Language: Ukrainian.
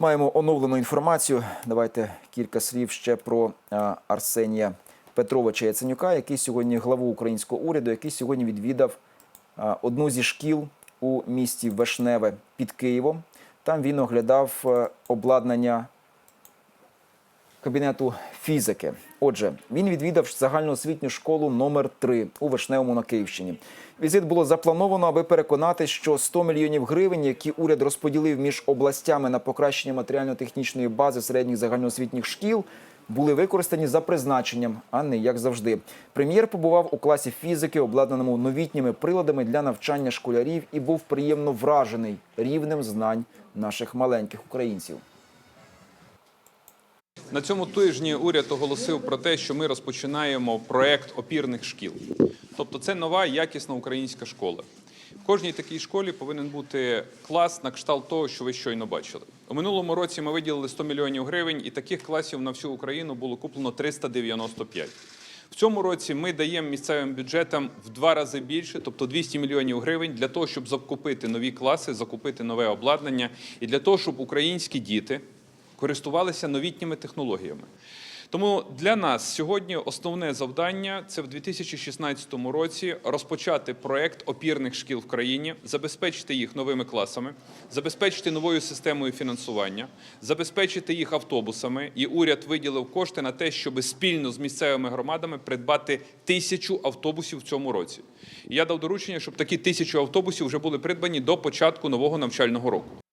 Маємо оновлену інформацію. Давайте кілька слів ще про Арсенія Петровича Яценюка, який сьогодні главу українського уряду, який сьогодні відвідав одну зі шкіл у місті Вишневе під Києвом. Там він оглядав е, обладнання кабінету фізики. Отже, він відвідав загальноосвітню школу номер 3 у Вишневому на Київщині. Візит було заплановано, аби переконати, що 100 мільйонів гривень, які уряд розподілив між областями на покращення матеріально-технічної бази середніх загальноосвітніх шкіл, були використані за призначенням, а не як завжди. Прем'єр побував у класі фізики, обладнаному новітніми приладами для навчання школярів, і був приємно вражений рівнем знань наших маленьких українців. На цьому тижні уряд оголосив про те, що ми розпочинаємо проект опірних шкіл. Тобто, це нова якісна українська школа. В кожній такій школі повинен бути клас на кшталт того, що ви щойно бачили. У минулому році ми виділили 100 мільйонів гривень, і таких класів на всю Україну було куплено 395. В цьому році ми даємо місцевим бюджетам в два рази більше, тобто 200 мільйонів гривень, для того, щоб закупити нові класи, закупити нове обладнання, і для того, щоб українські діти користувалися новітніми технологіями. Тому для нас сьогодні основне завдання це в 2016 році розпочати проект опірних шкіл в країні, забезпечити їх новими класами, забезпечити новою системою фінансування, забезпечити їх автобусами. І уряд виділив кошти на те, щоб спільно з місцевими громадами придбати тисячу автобусів в цьому році. І я дав доручення, щоб такі тисячу автобусів вже були придбані до початку нового навчального року.